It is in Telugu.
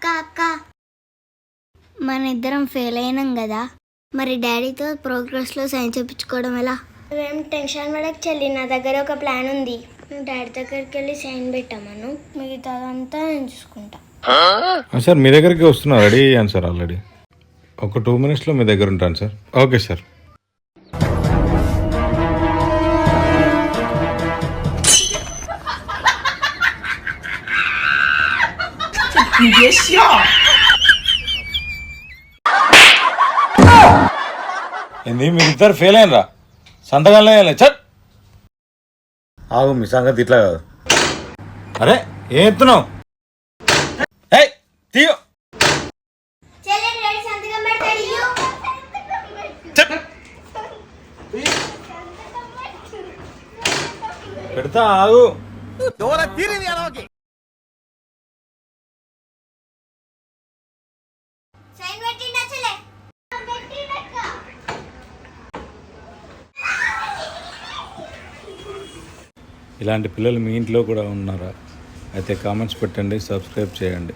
అక్క అక్క. మన ఇద్దరం ఫెయిల్ అయినాం కదా. మరి డాడీతో ప్రోగ్రెస్లో సైన్ చేయించుకోవడం ఎలా? నువ్వేం టెన్షన్ పడక చెల్లి నా దగ్గర ఒక ప్లాన్ ఉంది. నువ్వు డాడీ దగ్గరికి వెళ్ళి సైన్ పెట్టామను మిగతాదంతా నేను చూసుకుంటా. ఆ, సార్ మీ దగ్గరికి వస్తున్నా. రెడీ అయ్యాను సార్ ఆల్రెడీ. ఒక టూ మినిట్స్లో మీ దగ్గర ఉంటాను సార్. Okay sir. ఏంది మీరు ఇద్దరు ఫెయిల్ అయినరా? సంతకాలనే వేయలే చట్ ఆగు మీ సంగతి ఇట్లా కాదు. అరే ఏం ఎత్తున్నావు? ఏయ్ తీయో. పెడతా ఆగు. సైన్ పెట్టిండా చెల్లె ఇలాంటి పిల్లలు మీ ఇంట్లో కూడా ఉన్నారా? అయితే కామెంట్స్ పెట్టండి సబ్స్క్రైబ్ చేయండి.